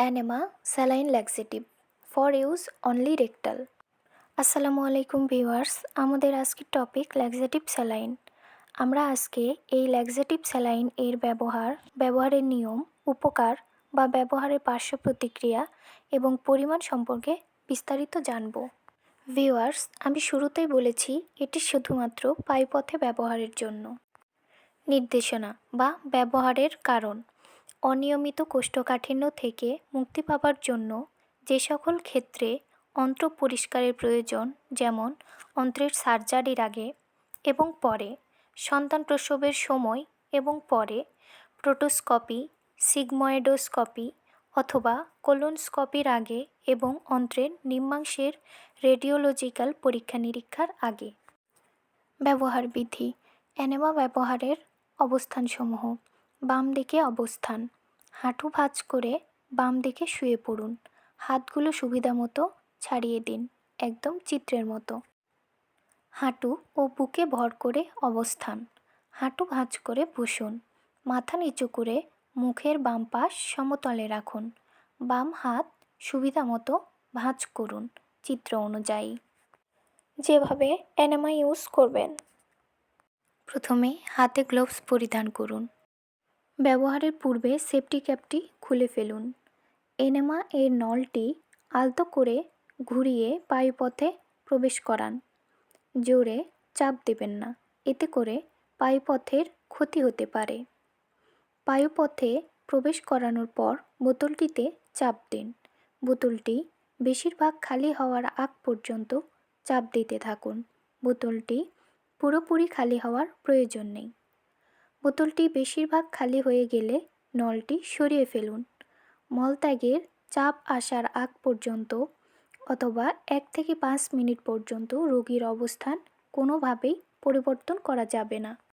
Enema saline laxative for use only rectal আসসালামু আলাইকুম viewers আমাদের আজকের টপিক ল্যাক্সেটিভ স্যালাইন আমরা আজকে এই ল্যাক্সেটিভ স্যালাইন এর ব্যবহার, ব্যবহারের নিয়ম, উপকার বা ব্যবহারের পার্শ্ব প্রতিক্রিয়া এবং পরিমাণ সম্পর্কে বিস্তারিত জানব। ভিউয়ার্স আমি শুরুতেই বলেছি, এটি শুধুমাত্র পাইপথে ব্যবহারের জন্য। নির্দেশনা বা ব্যবহারের কারণ। অনিয়মিত কোষ্ঠকাঠিন্য থেকে মুক্তি পাবার জন্য যে সকল ক্ষেত্রে অন্ত্র পরিষ্কারের প্রয়োজন, যেমন অন্ত্রের সার্জারির আগে এবং পরে, সন্তান প্রসবের সময় এবং পরে, প্রোটোস্কপি, সিগময়েডোস্কপি অথবা কোলোনস্কপির আগে এবং অন্ত্রের নিম্নাংশের রেডিওলজিক্যাল পরীক্ষা নিরীক্ষার আগে। ব্যবহার বিধি অ্যানেমা ব্যবহারের অবস্থানসমূহ। বাম দিকে অবস্থান। হাঁটু ভাঁজ করে বাম দিকে শুয়ে পড়ুন। হাতগুলো সুবিধা মতো ছাড়িয়ে দিন, একদম চিত্রের মতো। হাঁটু ও বুকে ভর করে অবস্থান। হাঁটু ভাঁজ করে বসুন। মাথা নিচু করে মুখের বাম পাশ সমতলে রাখুন। বাম হাত সুবিধা মতো ভাঁজ করুন, চিত্র অনুযায়ী। যেভাবে অ্যানেমা ইউজ করবেন। প্রথমে হাতে গ্লোভস পরিধান করুন। ব্যবহারের পূর্বে সেফটি ক্যাপটি খুলে ফেলুন। এনেমা এর নলটি আলতো করে ঘুরিয়ে পায়ুপথে প্রবেশ করান। জোরে চাপ দেবেন না, এতে করে পায়ুপথের ক্ষতি হতে পারে। পায়ুপথে প্রবেশ করানোর পর বোতলটিতে চাপ দিন। বোতলটি বেশিরভাগ খালি হওয়ার আগ পর্যন্ত চাপ দিতে থাকুন। বোতলটি পুরোপুরি খালি হওয়ার প্রয়োজন নেই। বোতলটি বেশিরভাগ খালি হয়ে গেলে নলটি সরিয়ে ফেলুন। মলত্যাগের চাপ আসার আগ পর্যন্ত অথবা এক থেকে পাঁচ মিনিট পর্যন্ত রোগীর অবস্থান কোনোভাবেই পরিবর্তন করা যাবে না।